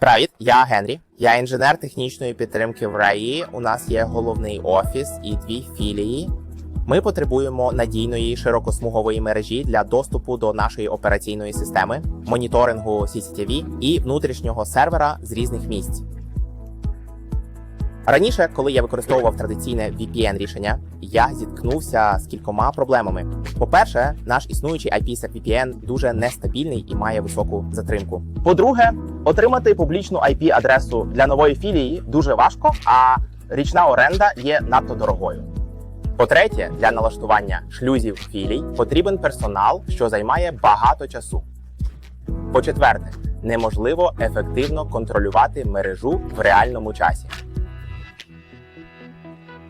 Привіт, я Генрі. Я інженер технічної підтримки в РАІ. У нас є головний офіс і дві філії. Ми потребуємо надійної широкосмугової мережі для доступу до нашої операційної системи, моніторингу CCTV і внутрішнього сервера з різних місць. Раніше, коли я використовував традиційне VPN рішення, я зіткнувся з кількома проблемами. По-перше, наш існуючий IPsec VPN дуже нестабільний і має високу затримку. По-друге, отримати публічну IP-адресу для нової філії дуже важко, а річна оренда є надто дорогою. По-третє, для налаштування шлюзів філій потрібен персонал, що займає багато часу. По-четверте, неможливо ефективно контролювати мережу в реальному часі.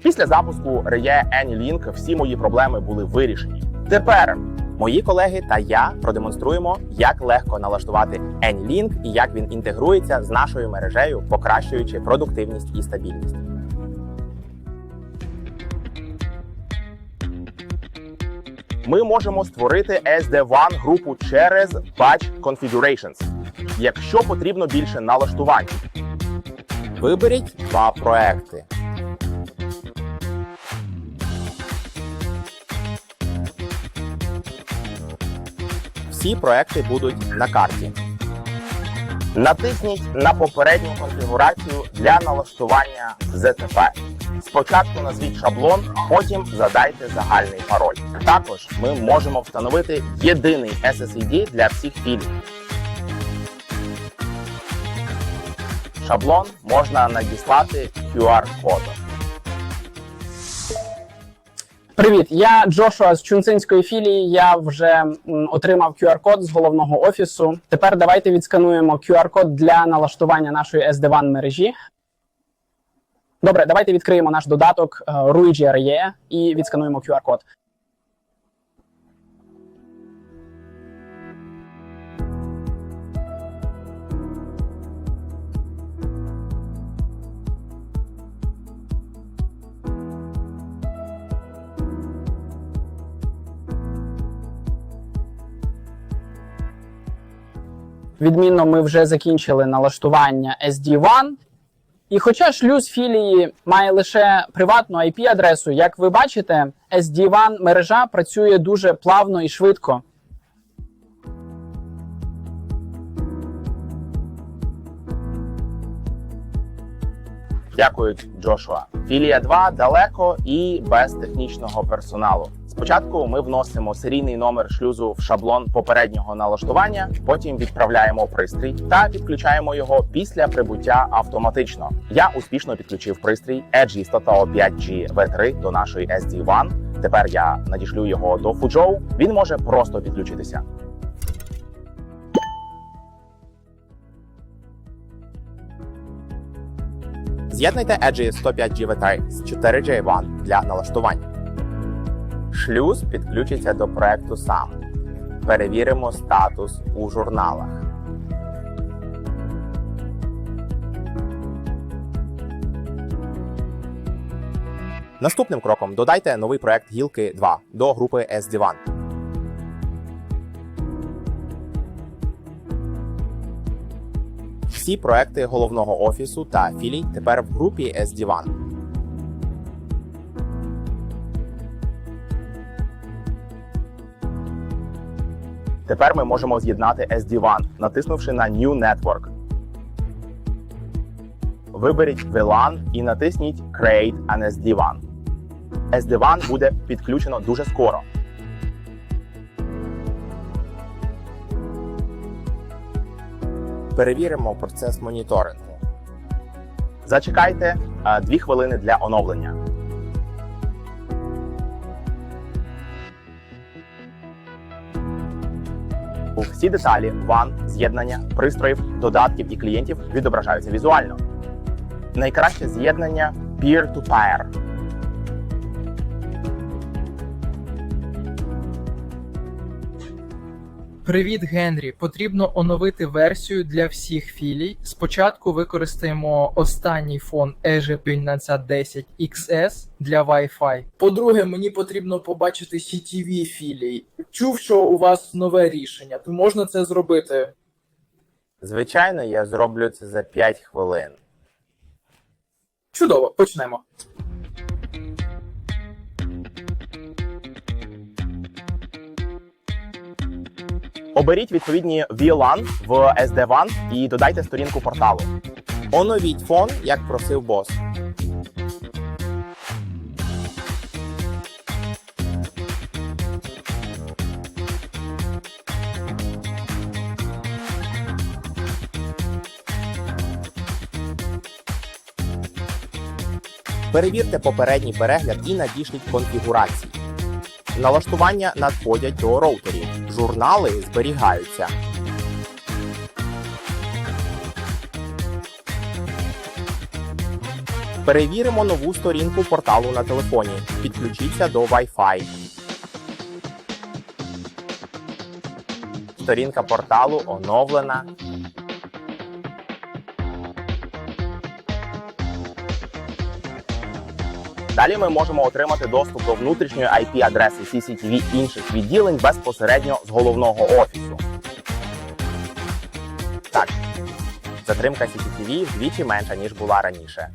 Після запуску RE AnyLink всі мої проблеми були вирішені. Тепер мої колеги та я продемонструємо, як легко налаштувати AnyLink і як він інтегрується з нашою мережею, покращуючи продуктивність і стабільність. Ми можемо створити SD-WAN групу через Batch Configurations, якщо потрібно більше налаштувань. Виберіть два проекти. Всі проекти будуть на карті. Натисніть на попередню конфігурацію для налаштування ZTP. Спочатку назвіть шаблон, потім задайте загальний пароль. Також ми можемо встановити єдиний SSID для всіх фільмів. Шаблон можна надіслати QR-кодом. Привіт, я Джошуа з Чунцинської філії. Я вже отримав QR-код з головного офісу. Тепер давайте відскануємо QR-код для налаштування нашої SD-WAN мережі. Добре, давайте відкриємо наш додаток е, Ruigi і відскануємо QR-код. Відмінно, ми вже закінчили налаштування SD-WAN. І хоча шлюз філії має лише приватну IP-адресу, як ви бачите, SD-WAN мережа працює дуже плавно і швидко. Дякую, Джошуа. Філія 2 далеко і без технічного персоналу. Спочатку ми вносимо серійний номер шлюзу в шаблон попереднього налаштування, потім відправляємо пристрій та підключаємо його після прибуття автоматично. Я успішно підключив пристрій Edge Total 5G V3 до нашої SD-WAN. Тепер я надішлю його до Fuzhou. Він може просто підключитися. З'єднайте Edge 105 GV3 з 4G WAN для налаштування. Шлюз підключиться до проекту сам. Перевіримо статус у журналах. Наступним кроком додайте новий проект гілки 2 до групи SD-WAN. Всі проекти головного офісу та філій тепер в групі SD-WAN. Тепер ми можемо з'єднати SD-WAN, натиснувши на New Network. Виберіть VLAN і натисніть Create an SD-WAN. SD-WAN буде підключено дуже скоро. Перевіримо процес моніторингу. Зачекайте 2 хвилини для оновлення. Всі деталі ван, з'єднання, пристроїв, додатків і клієнтів відображаються візуально. Найкраще з'єднання peer-to-peer. Привіт, Генрі. Потрібно оновити версію для всіх філій. Спочатку використаємо останній фон Edge 1510 XS для Wi-Fi. По-друге, мені потрібно побачити CTV філій. Чув, що у вас нове рішення, то можна це зробити. Звичайно, я зроблю це за 5 хвилин. Чудово, почнемо. Оберіть відповідні VLAN в SD-WAN і додайте сторінку порталу. Оновіть фон, як просив бос. Перевірте попередній перегляд і надішліть конфігурації. Налаштування надходять до роутерів. Журнали зберігаються. Перевіримо нову сторінку порталу на телефоні. Підключіться до Wi-Fi. Сторінка порталу оновлена. Далі ми можемо отримати доступ до внутрішньої IP-адреси CCTV інших відділень безпосередньо з головного офісу. Так, затримка CCTV вдвічі менша, ніж була раніше.